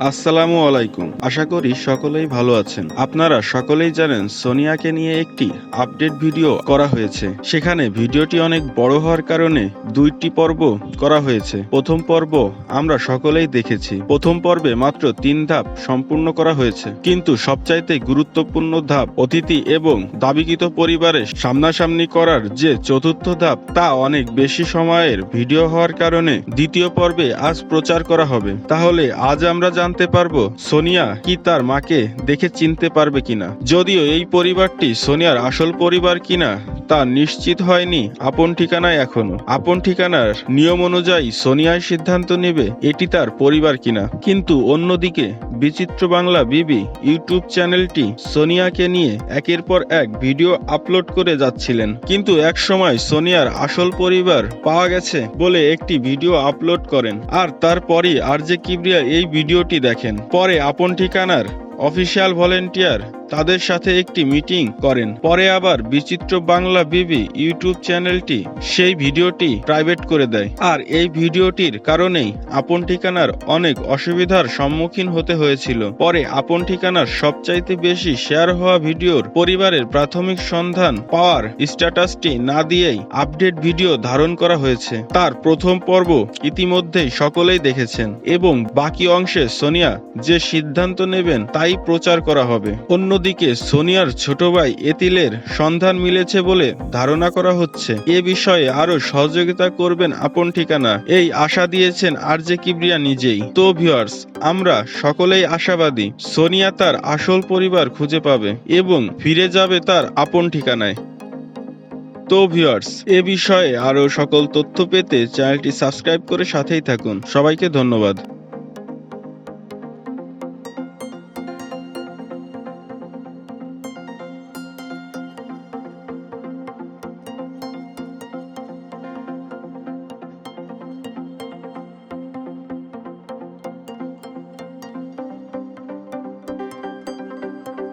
আসসালামু আলাইকুম। আশা করি সকলেই ভালো আছেন। আপনারা সকলেই জানেন সোনিয়াকে নিয়ে একটি আপডেট ভিডিও করা হয়েছে। সেখানে ভিডিওটি অনেক বড় হওয়ার কারণে দুইটি পর্ব করা হয়েছে। প্রথম পর্ব আমরা সকলেই দেখেছি। প্রথম পর্বে মাত্র তিন ধাপ সম্পূর্ণ করা হয়েছে। কিন্তু সবচাইতে গুরুত্বপূর্ণ ধাপ অতিথি এবং দাবিকৃত পরিবারের সামনাসামনি করার যে চতুর্থ ধাপ, তা অনেক বেশি সময়ের ভিডিও হওয়ার কারণে দ্বিতীয় পর্বে আজ প্রচার করা হবে। তাহলে আজ আমরা জানতে পারব সোনিয়া কি তার মাকে দেখে চিনতে পারবে কিনা। যদিও এই পরিবারটি সোনিয়ার আসল পরিবার কিনা, তা নিশ্চিত হয়নি আপন ঠিকানায় এখনও। আপন ঠিকানার নিয়ম অনুযায়ী সোনিয়ায় সিদ্ধান্ত নেবে এটি তার পরিবার কিনা। কিন্তু অন্যদিকে বিচিত্র বাংলা বিবি ইউটিউব চ্যানেলটি সোনিয়াকে নিয়ে একের পর এক ভিডিও আপলোড করে যাচ্ছিলেন। কিন্তু এক সময় সোনিয়ার আসল পরিবার পাওয়া গেছে বলে একটি ভিডিও আপলোড করেন। আর তারপরই আর জে কিবরিয়া এই ভিডিওটি দেখেন। পরে আপন ঠিকানার অফিসিয়াল ভলেন্টিয়ার তাদের সাথে একটি মিটিং করেন। পরে আবার বিচিত্র বাংলা বিবি ইউটিউব চ্যানেলটি সেই ভিডিওটি প্রাইভেট করে দেয়। আর এই ভিডিওটির কারণেই আপন ঠিকানার অনেক অসুবিধার সম্মুখীন হতে হয়েছিল। পরে আপন ঠিকানার সবচাইতে বেশি শেয়ার হওয়া ভিডিওর পরিবারের প্রাথমিক সন্ধান পাওয়ার স্ট্যাটাসটি না দিয়েই আপডেট ভিডিও ধারণ করা হয়েছে। তার প্রথম পর্ব ইতিমধ্যেই সকলেই দেখেছেন এবং বাকি অংশে সোনিয়া যে সিদ্ধান্ত নেবেন তাই প্রচার করা হবে। অন্যদিকে সোনিয়ার ছোট ভাই এতিলের সন্ধান মিলেছে বলে ধারণা করা হচ্ছে। এ বিষয়ে আরও সহযোগিতা করবেন আপন ঠিকানা। এই আশা দিয়েছেন আর জে কিবরিয়া নিজেই। তো ভিউয়ার্স আমরা সকলেই আশাবাদী, সোনিয়া তার আসল পরিবার খুঁজে পাবে এবং ফিরে যাবে তার আপন ঠিকানায়। তো ভিউয়ার্স এ বিষয়ে আরও সকল তথ্য পেতে চ্যানেলটি সাবস্ক্রাইব করে সাথেই থাকুন। সবাইকে ধন্যবাদ।